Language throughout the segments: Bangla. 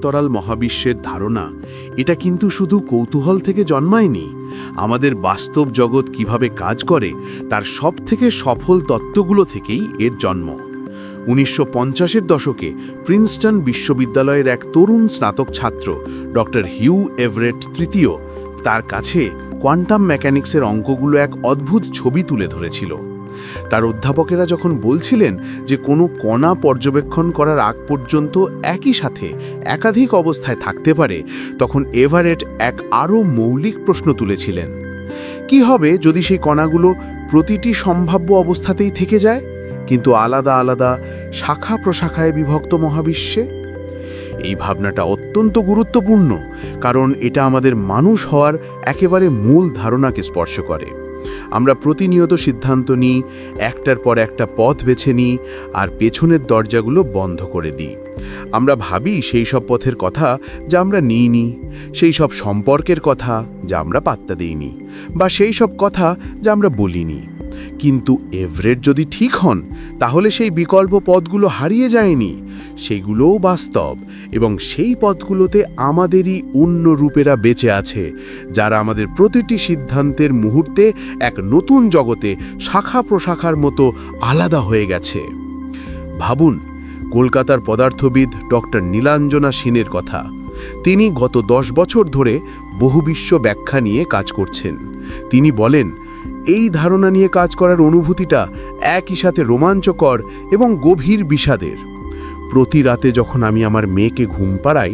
বৃহত্তরাল মহাবিশ্বের ধারণা, এটা কিন্তু শুধু কৌতূহল থেকে জন্মায়নি। আমাদের বাস্তব জগৎ কীভাবে কাজ করে, তার সব থেকে সফল তত্ত্বগুলো থেকেই এর জন্ম। উনিশশো পঞ্চাশের দশকে প্রিন্সটন বিশ্ববিদ্যালয়ের এক তরুণ স্নাতক ছাত্র, ডক্টর হিউ এভারেট তৃতীয়, তার কাছে কোয়ান্টাম মেকানিক্সের অঙ্কগুলো এক অদ্ভুত ছবি তুলে ধরেছিল। তার অধ্যাপকেরা যখন বলছিলেন যে কোনো কণা পর্যবেক্ষণ করার আগ পর্যন্ত একই সাথে একাধিক অবস্থায় থাকতে পারে, তখন এভারেট এক আরও মৌলিক প্রশ্ন তুলেছিলেন। কি হবে যদি সেই কণাগুলো প্রতিটি সম্ভাব্য অবস্থাতেই থেকে যায়, কিন্তু আলাদা আলাদা শাখা প্রশাখায় বিভক্ত মহাবিশ্বে? এই ভাবনাটা অত্যন্ত গুরুত্বপূর্ণ, কারণ এটা আমাদের মানুষ হওয়ার একেবারে মূল ধারণাকে স্পর্শ করে। আমরা প্রতিনিয়ত সিদ্ধান্ত নিই, একটার পর একটা পথ বেছে নিই আর পেছনের দরজাগুলো বন্ধ করে দিই। আমরা ভাবি সেই সব পথের কথা যা আমরা নিইনি, সেই সব সম্পর্কের কথা যা আমরা পাত্তা দিইনি বা সেই সব কথা যা আমরা বলিনি। কিন্তু এভারেট যদি ঠিক হন, তাহলে সেই বিকল্প পথগুলো হারিয়ে যায়নি। সেগুলোও বাস্তব এবং সেই পথগুলোতে আমাদেরই অন্য রূপেরা বেঁচে আছে, যারা আমাদের প্রতিটি সিদ্ধান্তের মুহূর্তে এক নতুন জগতে শাখা প্রশাখার মতো আলাদা হয়ে গেছে। ভাবুন, কলকাতার পদার্থবিদ ডক্টর নীলাঞ্জনা সেনের কথা। তিনি গত দশ বছর ধরে বহুবিশ্ব ব্যাখ্যা নিয়ে কাজ করছেন। তিনি বলেন, এই ধারণা নিয়ে কাজ করার অনুভূতিটা একই সাথে রোমাঞ্চকর এবং গভীর বিষাদের। প্রতি রাতে যখন আমি আমার মেয়েকে ঘুম পাড়াই,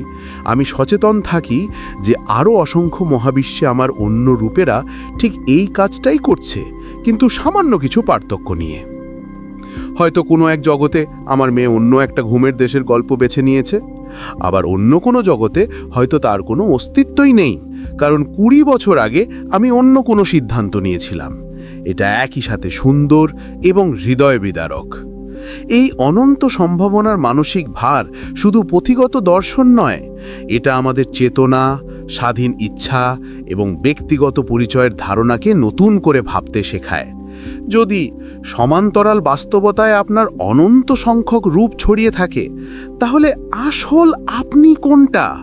আমি সচেতন থাকি যে আরও অসংখ্য মহাবিশ্বে আমার অন্য রূপেরা ঠিক এই কাজটাই করছে, কিন্তু সামান্য কিছু পার্থক্য নিয়ে। হয়তো কোনো এক জগতে আমার মেয়ে অন্য একটা ঘুমের দেশের গল্প বেছে নিয়েছে, আবার অন্য কোনো জগতে হয়তো তার কোনো অস্তিত্বই নেই, কারণ কুড়ি বছর আগে আমি অন্য কোনো সিদ্ধান্ত নিয়েছিলাম। এটা একই সাথে সুন্দর এবং হৃদয় বিদারক এই অনন্ত সম্ভাবনার মানসিক ভার শুধু পুঁথিগত দর্শন নয়, এটা আমাদের চেতনা, স্বাধীন ইচ্ছা এবং ব্যক্তিগত পরিচয়ের ধারণাকে নতুন করে ভাবতে শেখায়। যদি সমান্তরাল বাস্তবতায় আপনার অনন্ত সংখ্যক রূপ ছড়িয়ে থাকে, তাহলে আসল আপনি কোনটা?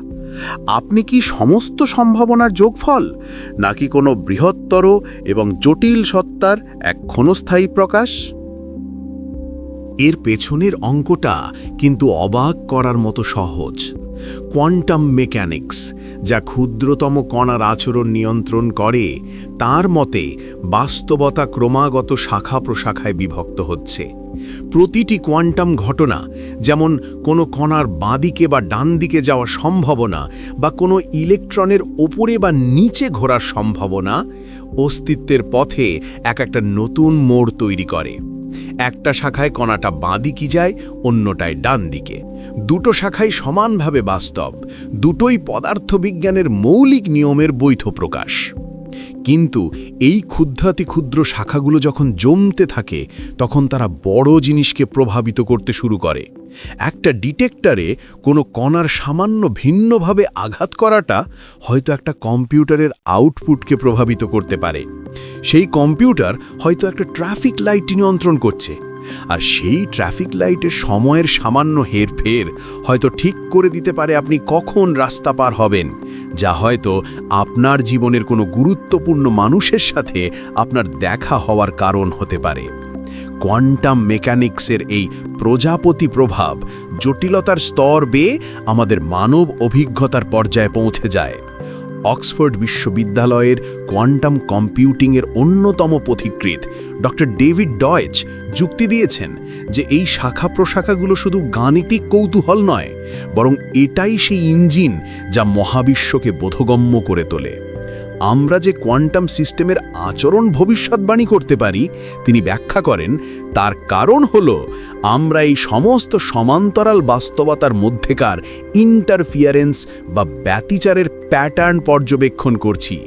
আপনি কি সমস্ত সম্ভাবনার যোগফল, নাকি কোনো বৃহত্তর এবং জটিল সত্তার এক ক্ষণস্থায়ী প্রকাশ? এর পেছনের অঙ্কটা কিন্তু অবাক করার মতো সহজ। কোয়ান্টাম মেকানিক্স, যা ক্ষুদ্রতম কণার আচরণ নিয়ন্ত্রণ করে, তার মতে বাস্তবতা ক্রমাগত শাখা প্রশাখায় বিভক্ত হচ্ছে। প্রতিটি কোয়ান্টাম ঘটনা, যেমন কোনো কণার বাঁদিকে বা ডান দিকে যাওয়ার সম্ভাবনা বা কোনো ইলেকট্রনের ওপরে বা নিচে ঘোরার সম্ভাবনা, অস্তিত্বের পথে এক একটা নতুন মোড় তৈরি করে। একটা শাখায় কণাটা বাঁ দিকে যায়, অন্যটায় ডান দিকে। দুটো শাখাই সমানভাবে বাস্তব, দুটোই পদার্থবিজ্ঞানের মৌলিক নিয়মের বৈধ প্রকাশ কিন্তু এই ক্ষুদ্রাতি ক্ষুদ্র শাখাগুলো যখন জমতে থাকে, তখন তারা বড় জিনিসকে প্রভাবিত করতে শুরু করে। একটা ডিটেক্টরে কোনো কণার সামান্য ভিন্নভাবে আঘাত করাটা হয়তো একটা কম্পিউটারের আউটপুটকে প্রভাবিত করতে পারে। সেই কম্পিউটার হয়তো একটা ট্রাফিক লাইট নিয়ন্ত্রণ করছে। আর সেই ট্রাফিক লাইটে সময়ের সামান্য হেরফের হয়তো ঠিক করে দিতে পারে আপনি কখন রাস্তা পার হবেন, যা হয়তো আপনার জীবনের কোনো গুরুত্বপূর্ণ মানুষের সাথে আপনার দেখা হওয়ার কারণ হতে পারে। কোয়ান্টাম মেকানিক্সের এই প্রজাপতি প্রভাব জটিলতার স্তর বেয়ে আমাদের মানব অভিজ্ঞতার পর্যায়ে পৌঁছে যায়। অক্সফোর্ড বিশ্ববিদ্যালয়ের কোয়ান্টাম কম্পিউটিংয়ের অন্যতম পথিকৃৎ ডক্টর ডেভিড ডয়েচ যুক্তি দিয়েছেন যে এই শাখা প্রশাখাগুলো শুধু গাণিতিক কৌতূহল নয়, বরং এটাই সেই ইঞ্জিন যা মহাবিশ্বকে বোধগম্য করে তোলে। আমরা যে কোয়ান্টাম সিস্টেমের আচরণ ভবিষ্যৎবাণী করতে পারি, তিনি ব্যাখ্যা করেন, তার কারণ হল আমরা এই সমস্ত সমান্তরাল বাস্তবতার মধ্যেকার ইন্টারফিয়ারেন্স বা ব্যতিচারের প্যাটার্ন পর্যবেক্ষণ করছি।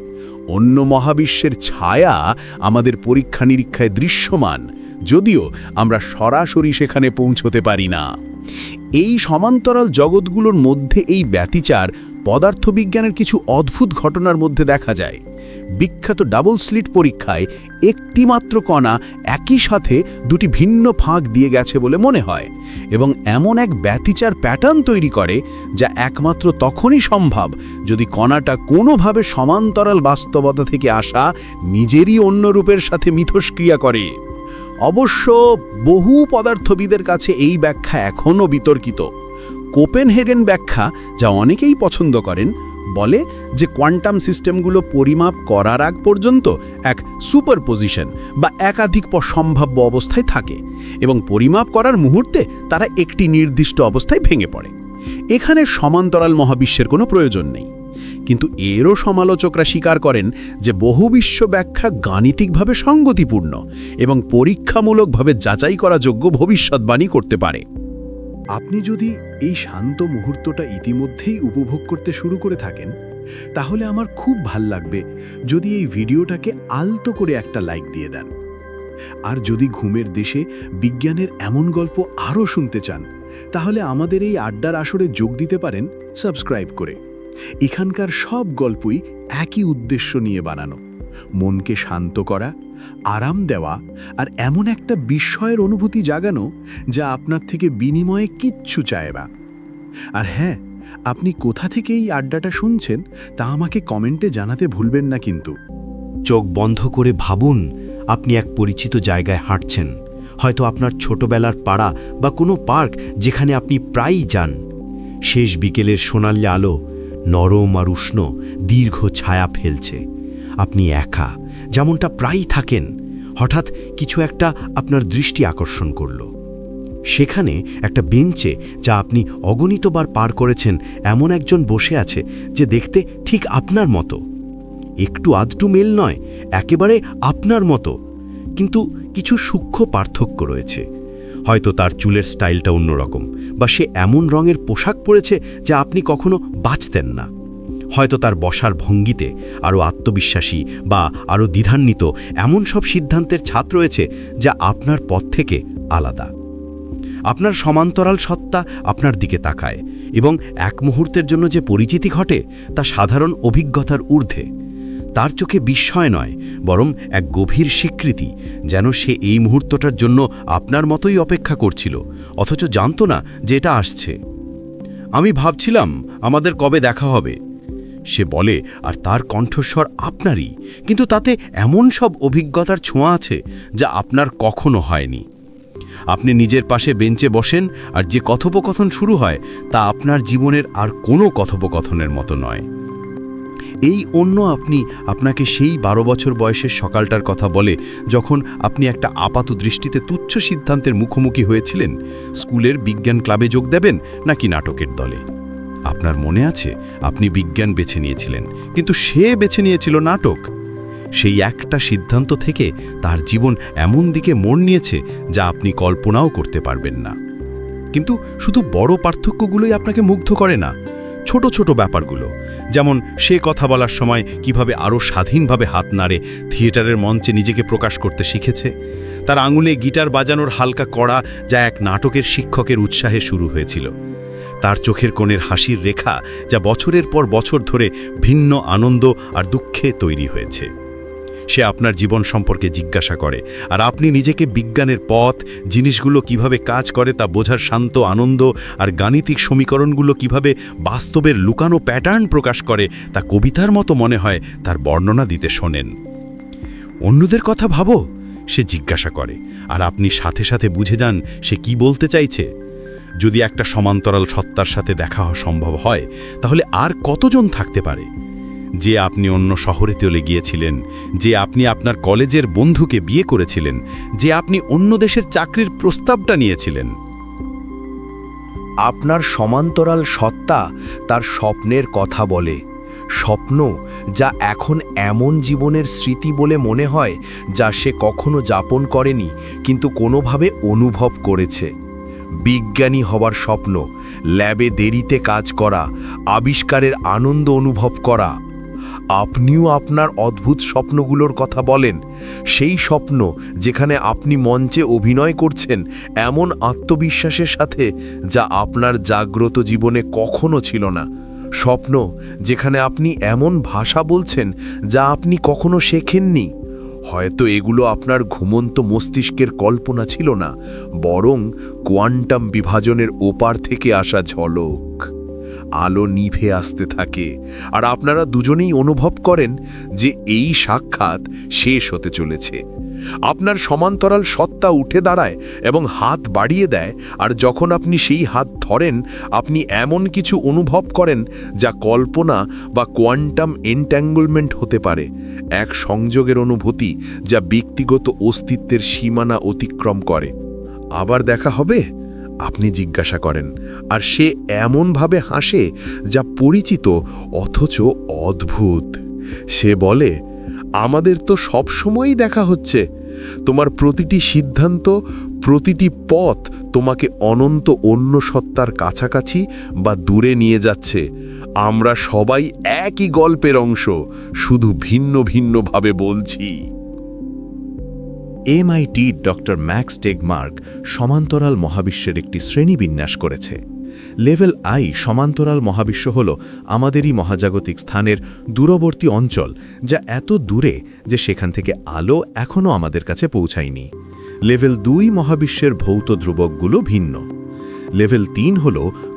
অন্য মহাবিশ্বের ছায়া আমাদের পরীক্ষা নিরীক্ষায় দৃশ্যমান। যদিও আমরা সরাসরি সেখানে পৌঁছতে পারি না। এই সমান্তরাল জগৎগুলোর মধ্যে এই ব্যতিচার পদার্থবিজ্ঞানের কিছু অদ্ভুত ঘটনার মধ্যে দেখা যায়। বিখ্যাত ডাবল স্লিট পরীক্ষায় একটি মাত্র কণা একই সাথে দুটি ভিন্ন ফাঁক দিয়ে গেছে বলে মনে হয় এবং এমন এক ব্যতিচার প্যাটার্ন তৈরি করে যা একমাত্র তখনই সম্ভব যদি কণাটা কোনোভাবে সমান্তরাল বাস্তবতা থেকে আসা নিজেরই অন্য রূপের সাথে মিথস্ক্রিয়া করে। অবশ্য বহু পদার্থবিদের কাছে এই ব্যাখ্যা এখনও বিতর্কিত। কোপেনহেগেন ব্যাখ্যা, যা অনেকেই পছন্দ করেন, বলে যে কোয়ান্টাম সিস্টেমগুলো পরিমাপ করার আগ পর্যন্ত এক সুপারপোজিশন বা একাধিক সম্ভাব্য অবস্থায় থাকে এবং পরিমাপ করার মুহূর্তে তারা একটি নির্দিষ্ট অবস্থায় ভেঙে পড়ে। এখানে সমান্তরাল মহাবিশ্বের কোনো প্রয়োজন নেই। কিন্তু এরও সমালোচকরা স্বীকার করেন যে বহু বিশ্ব ব্যাখ্যা গাণিতিকভাবে সঙ্গতিপূর্ণ এবং পরীক্ষামূলকভাবে যাচাই করা যোগ্য ভবিষ্যৎবাণী করতে পারে। আপনি যদি এই শান্ত মুহূর্তটা ইতিমধ্যেই উপভোগ করতে শুরু করে থাকেন, তাহলে আমার খুব ভালো লাগবে যদি এই ভিডিওটাকে আলতো করে একটা লাইক দিয়ে দেন। আর যদি ঘুমের দেশে বিজ্ঞানের এমন গল্প আরও শুনতে চান, তাহলে আমাদের এই আড্ডার আসরে যোগ দিতে পারেন সাবস্ক্রাইব করে। এখানকার সব গল্পই একই উদ্দেশ্য নিয়ে বানানো। মনকে শান্ত করা, আরাম দেওয়া আর এমন একটা বিস্ময়ের অনুভূতি জাগানো যা আপনার থেকে বিনিময়ে কিচ্ছু চায় না। আর হ্যাঁ আপনি কোথা থেকে এই আড্ডাটা শুনছেন তা আমাকে কমেন্টে জানাতে ভুলবেন না কিন্তু। চোখ বন্ধ করে ভাবুন, আপনি এক পরিচিত জায়গায় হাঁটছেন। হয়তো আপনার ছোটবেলার পাড়া বা কোনো পার্ক যেখানে আপনি প্রায়ই যান। শেষ বিকেলের সোনালি আলো নরম আর উষ্ণ, দীর্ঘ ছায়া ফেলছে। আপনি একা, যেমনটা প্রায়ই থাকেন, হঠাৎ কিছু একটা আপনার দৃষ্টি আকর্ষণ করল। সেখানে একটা বেঞ্চে যা আপনি অগণিতবার পার করেছেন এমন একজন বসে আছে যে দেখতে ঠিক আপনার মতো। একটু আধটু মেল নয়, একেবারে আপনার মতো। কিন্তু কিছু সূক্ষ্ম পার্থক্য রয়েছে। হয়তো তার চুলের স্টাইলটা অন্যরকম বা সে এমন রঙের পোশাক পরেছে যা আপনি কখনো বাঁচতেন না। হয়তো তার বসার ভঙ্গিতে আরও আত্মবিশ্বাসী বা আরও দ্বিধান্বিত এমন সব সিদ্ধান্তের ছাদ রয়েছে যা আপনার পথ থেকে আলাদা। আপনার সমান্তরাল সত্তা আপনার দিকে তাকায় এবং এক মুহূর্তের জন্য যে পরিচিতি ঘটে তা সাধারণ অভিজ্ঞতার ঊর্ধ্বে। তার চোখে বিস্ময় নয়, বরং এক গভীর স্বীকৃতি, যেন সে এই মুহূর্তটার জন্য আপনার মতোই অপেক্ষা করছিল, অথচ জানত না যে এটা আসছে। আমি ভাবছিলাম আমাদের কবে দেখা হবে। সে বলে, আর তার কণ্ঠস্বর আপনারই, কিন্তু তাতে এমন সব অভিজ্ঞতার ছোঁয়া আছে, যা আপনার কখনো হয়নি। আপনি নিজের পাশে বেঞ্চে বসেন, আর যে কথোপকথন শুরু হয়, তা আপনার জীবনের আর কোনো কথোপকথনের মতো নয়। এই অন্য আপনি আপনাকে সেই বারো বছর বয়সের সকালটার কথা বলে যখন আপনি একটা আপাত দৃষ্টিতে তুচ্ছ সিদ্ধান্তের মুখোমুখি হয়েছিলেন, স্কুলের বিজ্ঞান ক্লাবে যোগ দেবেন নাকি নাটকের দলে? আপনার মনে আছে, আপনি বিজ্ঞান বেছে নিয়েছিলেন, কিন্তু সে বেছে নিয়েছিল নাটক। সেই একটা সিদ্ধান্ত থেকে তার জীবন এমন দিকে মোড় নিয়েছে যা আপনি কল্পনাও করতে পারবেন না। কিন্তু শুধু বড় পার্থক্যগুলোই আপনাকে মুগ্ধ করে না ছোট ছোট ব্যাপারগুলো, যেমন সে কথা বলার সময় কীভাবে আরও স্বাধীনভাবে হাত নাড়ে থিয়েটারের মঞ্চে নিজেকে প্রকাশ করতে শিখেছে, তার আঙুলে গিটার বাজানোর হালকা কড়া যা এক নাটকের শিক্ষকের উৎসাহে শুরু হয়েছিল, তার চোখের কোণের হাসির রেখা যা বছরের পর বছর ধরে ভিন্ন আনন্দ আর দুঃখে তৈরি হয়েছে। সে আপনার জীবন সম্পর্কে জিজ্ঞাসা করে। আর আপনি নিজেকে বিজ্ঞানের পথ, জিনিসগুলো কীভাবে কাজ করে তা বোঝার শান্ত আনন্দ আর গাণিতিক সমীকরণগুলো কীভাবে বাস্তবের লুকানো প্যাটার্ন প্রকাশ করে তা কবিতার মতো মনে হয় তার বর্ণনা দিতে শোনেন। অন্যদের কথা ভাবো, সে জিজ্ঞাসা করে। আর আপনি সাথে সাথে বুঝে যান সে কি বলতে চাইছে। যদি একটা সমান্তরাল সত্তার সাথে দেখা সম্ভব হয়, তাহলে আর কতজন থাকতে পারে? যে আপনি অন্য শহরে চলে গিয়েছিলেন যে আপনি আপনার কলেজের বন্ধুকে বিয়ে করেছিলেন, যে আপনি অন্য দেশের চাকরির প্রস্তাবটা নিয়েছিলেন। আপনার সমান্তরাল সত্তা তার স্বপ্নের কথা বলে। স্বপ্ন যা এখন এমন জীবনের স্মৃতি বলে মনে হয়, যা সে কখনো যাপন করেনি, কিন্তু কোনোভাবে অনুভব করেছে। বিজ্ঞানী হবার স্বপ্ন, ল্যাবে দেরিতে কাজ করা, আবিষ্কারের আনন্দ অনুভব করা আপনিও আপনার অদ্ভুত স্বপ্নগুলোর কথা বলেন। সেই স্বপ্ন যেখানে আপনি মঞ্চে অভিনয় করছেন এমন আত্মবিশ্বাসের সাথে যা আপনার জাগ্রত জীবনে কখনো ছিল না। স্বপ্ন যেখানে আপনি এমন ভাষা বলছেন যা আপনি কখনো শেখেননি। হয়তো এগুলো আপনার ঘুমন্ত মস্তিষ্কের কল্পনা ছিল না, বরং কোয়ান্টাম বিভাজনের ওপার থেকে আসা ঝলক। আলো নিভে আসতে থাকে। আর আপনারা দুজনেই অনুভব করেন যে এই সাক্ষাৎ শেষ হতে চলেছে। আপনার সমান্তরাল সত্তা উঠে দাঁড়ায় এবং হাত বাড়িয়ে দেয়, আর যখন আপনি সেই হাত ধরেন, আপনি এমন কিছু অনুভব করেন যা কল্পনা বা কোয়ান্টাম এনট্যাঙ্গলমেন্ট হতে পারে, এক সংযোগের অনুভূতি যা ব্যক্তিগত অস্তিত্বের সীমানা অতিক্রম করে। আবার দেখা হবে? আপনি জিজ্ঞাসা করেন, আর সে এমনভাবে হাসে যা পরিচিত অথচ অদ্ভুত। সে বলে, আমাদের তো সবসময়ই দেখা হচ্ছে। তোমার প্রতিটি সিদ্ধান্ত, প্রতিটি পথ তোমাকে অনন্ত অন্য সত্তার কাছাকাছি বা দূরে নিয়ে যাচ্ছে। আমরা সবাই একই গল্পের অংশ, শুধু ভিন্ন ভিন্নভাবে বলছি। এমআইটি ডক্টর ম্যাক্স টেগমার্ক সমান্তরাল মহাবিশ্বের একটি শ্রেণীবিন্যাস করেছে। লেভেল আই সমান্তরাল মহাবিশ্ব হল আমাদেরই মহাজাগতিক স্থানের দূরবর্তী অঞ্চল যা এত দূরে যে সেখান থেকে আলো এখনও আমাদের কাছে পৌঁছায়নি। লেভেল দুই মহাবিশ্বের ভৌত ধ্রুবকগুলো ভিন্ন। লেভেল তিন হল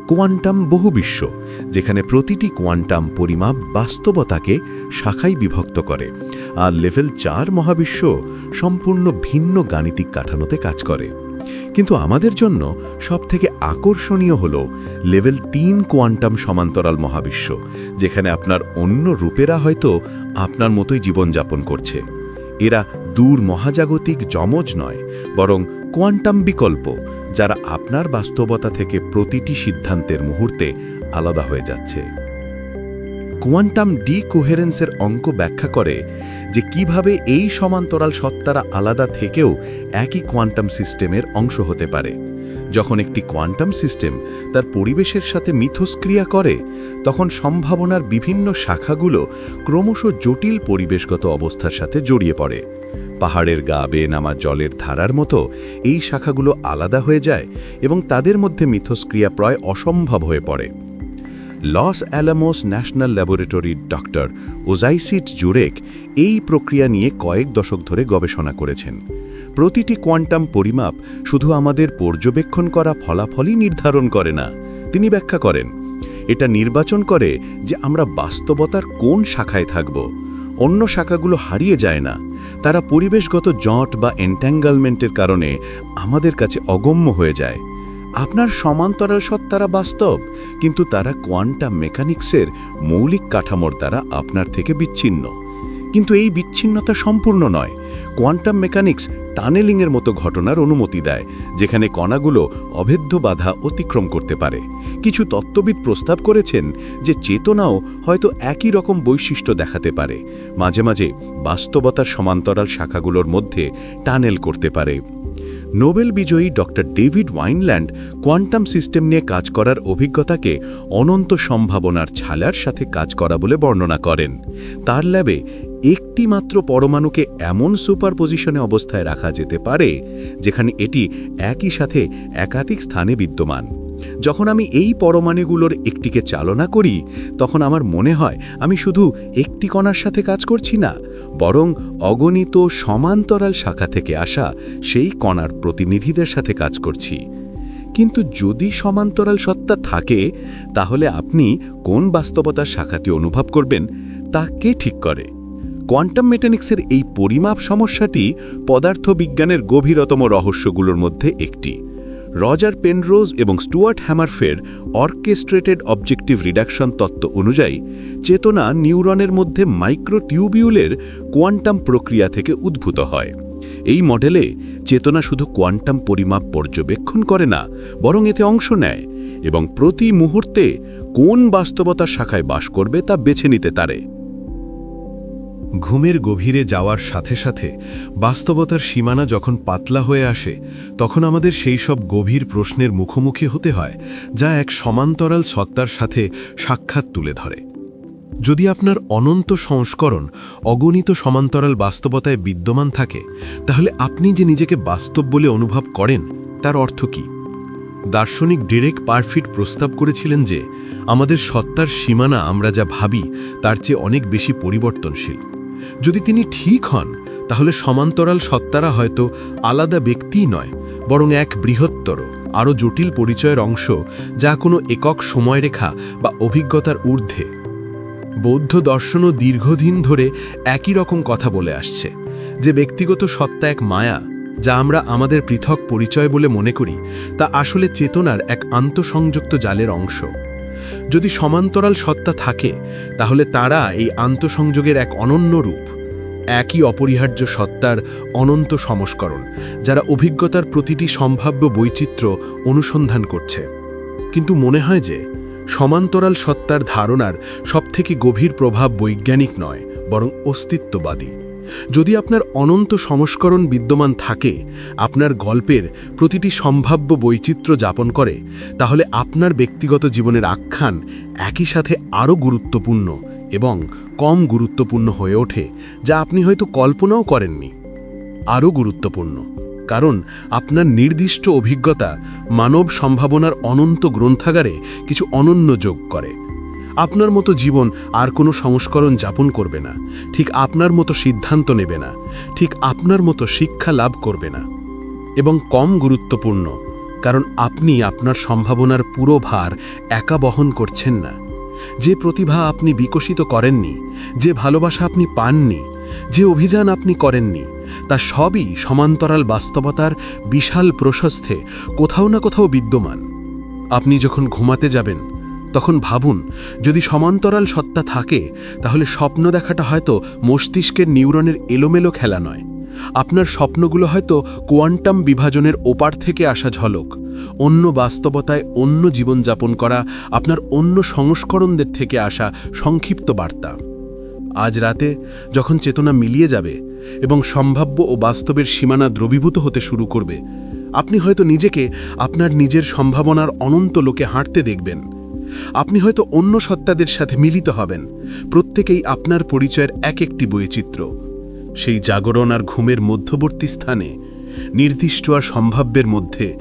কোয়ান্টাম বহুবিশ্ব, যেখানে প্রতিটি কোয়ান্টাম পরিমাপ বাস্তবতাকে শাখায় বিভক্ত করে, আর লেভেল চার মহাবিশ্ব সম্পূর্ণ ভিন্ন গাণিতিক কাঠানোতে কাজ করে। কিন্তু আমাদের জন্য সবথেকে আকর্ষণীয় হল লেভেল তিন কোয়ান্টাম সমান্তরাল মহাবিশ্ব, যেখানে আপনার অন্য রূপেরা হয়তো আপনার মতোই জীবনযাপন করছে। এরা দূর মহাজাগতিক যমজ নয়, বরং কোয়ান্টাম বিকল্প যারা আপনার বাস্তবতা থেকে প্রতিটি সিদ্ধান্তের মুহূর্তে আলাদা হয়ে যাচ্ছে। কোয়ান্টাম ডি কোহেরেন্সের অঙ্ক ব্যাখ্যা করে যে কীভাবে এই সমান্তরাল সত্তারা আলাদা থেকেও একই কোয়ান্টাম সিস্টেমের অংশ হতে পারে। যখন একটি কোয়ান্টাম সিস্টেম তার পরিবেশের সাথে মিথস্ক্রিয়া করে, তখন সম্ভাবনার বিভিন্ন শাখাগুলো ক্রমশ জটিল পরিবেশগত অবস্থার সাথে জড়িয়ে পড়ে। পাহাড়ের গা বেয়ে নামা জলের ধারার মতো এই শাখাগুলো আলাদা হয়ে যায় এবং তাদের মধ্যে মিথস্ক্রিয়া প্রায় অসম্ভব হয়ে পড়ে। লস অ্যালামোস ন্যাশনাল ল্যাবরেটরির ডক্টর ওজাইসিট জুরেক এই প্রক্রিয়া নিয়ে কয়েক দশক ধরে গবেষণা করেছেন। প্রতিটি কোয়ান্টাম পরিমাপ শুধু আমাদের পর্যবেক্ষণ করা ফলাফলই নির্ধারণ করে না, তিনি ব্যাখ্যা করেন। এটা নির্বাচন করে যে আমরা বাস্তবতার কোন শাখায় থাকব, অন্য শাখাগুলো হারিয়ে যায় না তারা পরিবেশগত জট বা এন্ট্যাঙ্গলমেন্টের কারণে আমাদের কাছে অগম্য হয়ে যায়। আপনার সমান্তরাল সত্তারা বাস্তব, কিন্তু তারা কোয়ান্টাম মেকানিক্সের মৌলিক কাঠামোর দ্বারা আপনার থেকে বিচ্ছিন্ন। কিন্তু এই বিচ্ছিন্নতা সম্পূর্ণ নয় কোয়ান্টাম মেকানিক্স টানেলিংয়ের মতো ঘটনার অনুমতি দেয়, যেখানে কণাগুলো অভেদ্য বাধা অতিক্রম করতে পারে। কিছু তত্ত্ববিদ প্রস্তাব করেছেন যে চেতনাও হয়তো একই রকম বৈশিষ্ট্য দেখাতে পারে। মাঝে মাঝে বাস্তবতার সমান্তরাল শাখাগুলোর মধ্যে টানেল করতে পারে। নোবেল বিজয়ী doctor David Wineland quantum system নিয়ে কাজ করার অভিজ্ঞতাকে অনন্ত সম্ভাবনার ছালার সাথে কাজ করা বলে বর্ণনা করেন। তার ল্যাবে একটি মাত্র পরমাণুকে এমন সুপার পজিশনে অবস্থায় রাখা যেতে পারে, যেখানে এটি একই সাথে একাধিক স্থানে বিদ্যমান। যখন আমি এই পরমাণুগুলোর একটিকে চালনা করি, তখন আমার মনে হয় আমি শুধু একটি কণার সাথে কাজ করছি না, বরং অগণিত সমান্তরাল শাখা থেকে আসা সেই কণার প্রতিনিধিদের সাথে কাজ করছি। কিন্তু যদি সমান্তরাল সত্তা থাকে, তাহলে আপনি কোন বাস্তবতার শাখাটি অনুভব করবেন, তা কে ঠিক করে? কোয়ান্টাম মেকানিক্সের এই পরিমাপ সমস্যাটি পদার্থবিজ্ঞানের গভীরতম রহস্যগুলোর মধ্যে একটি। রজার পেনরোজ এবং স্টুয়ার্ট হ্যামারফের অর্কেস্ট্রেটেড অবজেক্টিভ রিডাকশন তত্ত্ব অনুযায়ী, চেতনা নিউরনের মধ্যে মাইক্রোটিউবিউলের কোয়ান্টাম প্রক্রিয়া থেকে উদ্ভূত হয়। এই মডেলে চেতনা শুধু কোয়ান্টাম পরিমাপ পর্যবেক্ষণ করে না, বরং এতে অংশ নেয় এবং প্রতি মুহূর্তে কোন বাস্তবতার শাখায় বাস করবে তা বেছে নিতে তারে। ঘুমের গভীরে যাওয়ার সাথে সাথে বাস্তবতার সীমানা যখন পাতলা হয়ে আসে, তখন আমাদের সেই সব গভীর প্রশ্নের মুখোমুখি হতে হয়, যা এক সমান্তরাল সত্তার সাথে সাক্ষাৎ তুলে ধরে। যদি আপনার অনন্ত সংস্করণ অগণিত সমান্তরাল বাস্তবতায় বিদ্যমান থাকে, তাহলে আপনি যে নিজেকে বাস্তব বলে অনুভব করেন, তার অর্থ কী? দার্শনিক ডেরেক পারফিট প্রস্তাব করেছিলেন যে, আমাদের সত্তার সীমানা আমরা যা ভাবি, তার চেয়ে অনেক বেশি পরিবর্তনশীল। যদি তিনি ঠিক হন, তাহলে সমান্তরাল সত্তারা হয়তো আলাদা ব্যক্তিই নয়, বরং এক বৃহত্তর, আরও জটিল পরিচয়ের অংশ, যা কোনো একক সময়রেখা বা অভিজ্ঞতার ঊর্ধ্বে। বৌদ্ধ দর্শনও দীর্ঘদিন ধরে একই রকম কথা বলে আসছে, যে ব্যক্তিগত সত্তা এক মায়া, যা আমরা আমাদের পৃথক পরিচয় বলে মনে করি, তা আসলে চেতনার এক আন্তঃসংযুক্ত জালের অংশ। যদি সমান্তরাল সত্তা থাকে, তাহলে তারা এই আন্তঃসংযোগের এক অনন্য রূপ, একই অপরিহার্য সত্তার অনন্ত সংস্করণ, যারা অভিজ্ঞতার প্রতিটি সম্ভাব্য বৈচিত্র্য অনুসন্ধান করছে। কিন্তু মনে হয় যে, সমান্তরাল সত্তার ধারণার সবথেকে গভীর প্রভাব বৈজ্ঞানিক নয়, বরং অস্তিত্ববাদী। যদি আপনার অনন্ত সংস্করণ বিদ্যমান থাকে, আপনার গল্পের প্রতিটি সম্ভাব্য বৈচিত্র্য যাপন করে, তাহলে আপনার ব্যক্তিগত জীবনের আখ্যান একই সাথে আরও গুরুত্বপূর্ণ এবং কম গুরুত্বপূর্ণ হয়ে ওঠে, যা আপনি হয়তো কল্পনাও করেননি। আরও গুরুত্বপূর্ণ, কারণ আপনার নির্দিষ্ট অভিজ্ঞতা মানব সম্ভাবনার অনন্ত গ্রন্থাগারে কিছু অনন্য যোগ করে। আপনার মতো জীবন আর কোনো সংস্করণ যাপন করবে না। ঠিক আপনার মতো সিদ্ধান্ত নেবে না। ঠিক আপনার মতো শিক্ষা লাভ করবে না। এবং কম গুরুত্বপূর্ণ, কারণ আপনি আপনার সম্ভাবনার পুরো ভার একা বহন করছেন না। যে প্রতিভা আপনি বিকশিত করেননি, যে ভালোবাসা আপনি পাননি, যে অভিযান আপনি করেননি, তা সবই সমান্তরাল বাস্তবতার বিশাল প্রশস্তে কোথাও না কোথাও বিদ্যমান। আপনি যখন ঘুমাতে যাবেন তখন ভাবুন, যদি সমান্তরাল সত্তা থাকে, তাহলে স্বপ্ন দেখাটা হয়তো মস্তিষ্কের নিউরনের এলোমেলো খেলা নয়। আপনার স্বপ্নগুলো হয়তো কোয়ান্টাম বিভাজনের ওপার থেকে আসা ঝলক, অন্য বাস্তবতায় অন্য জীবনযাপন করা, আপনার অন্য সংস্করণদের থেকে আসা সংক্ষিপ্ত বার্তা। আজ রাতে যখন চেতনা মিলিয়ে যাবে এবং সম্ভাব্য ও বাস্তবের সীমানা দ্রবীভূত হতে শুরু করবে, আপনি হয়তো নিজেকে আপনার নিজের সম্ভাবনার অনন্ত লোকে হাঁটতে দেখবেন। আপনি হয়তো অন্য সত্তাদের সাথে মিলিত হবেন। প্রত্যেকেই আপনার পরিচয়ের এক একটি বৈচিত্র্য। সেই জাগরণ আর ঘুমের মধ্যবর্তী স্থানে, নির্দিষ্ট আর সম্ভাব্যের মধ্যে,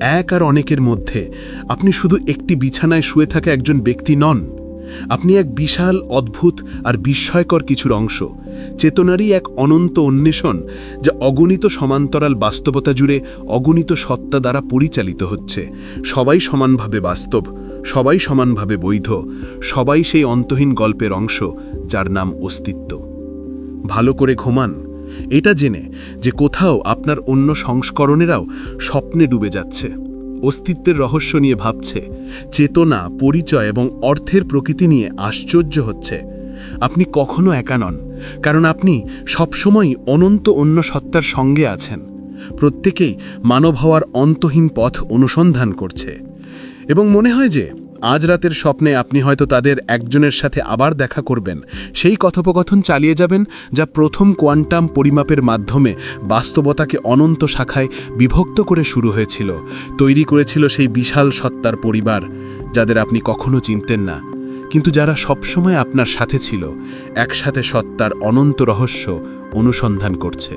এক আর অনেকের মধ্যে, আপনি শুধু একটি বিছানায় শুয়ে থাকা একজন ব্যক্তি নন। আপনি এক বিশাল, অদ্ভুত আর বিস্ময়কর কিছুর অংশ। চেতনারই এক অনন্ত অন্বেষণ যা অগণিত সমান্তরাল বাস্তবতা জুড়ে অগণিত সত্তা দ্বারা পরিচালিত হচ্ছে। সবাই সমানভাবে বাস্তব, সবাই সমানভাবে বৈধ, সবাই সেই অন্তহীন গল্পের অংশ যার নাম অস্তিত্ব। ভালো করে ঘুমান। এটা জেনে যে কোথাও আপনার অন্য সংস্করণেরাও স্বপ্নে ডুবে যাচ্ছে। অস্তিত্বের রহস্য নিয়ে ভাবছে, চেতনা, পরিচয় এবং অর্থের প্রকৃতি নিয়ে আশ্চর্য হচ্ছে। আপনি কখনো একা নন কারণ আপনি সবসময়ই অনন্ত অন্য সত্তার সঙ্গে আছেন। প্রত্যেকেই মানব হওয়ার অন্তহীন পথ অনুসন্ধান করছে। এবং মনে হয় যে, আজ রাতের স্বপ্নে আপনি হয়তো তাদের একজনের সাথে আবার দেখা করবেন। সেই কথোপকথন চালিয়ে যাবেন যা প্রথম কোয়ান্টাম পরিমাপের মাধ্যমে বাস্তবতাকে অনন্ত শাখায় বিভক্ত করে শুরু হয়েছিল। তৈরি করেছিল সেই বিশাল সত্তার পরিবার, যাদের আপনি কখনো চিনতেন না। কিন্তু যারা সবসময় আপনার সাথে ছিল একসাথে সত্তার অনন্ত রহস্য অনুসন্ধান করছে।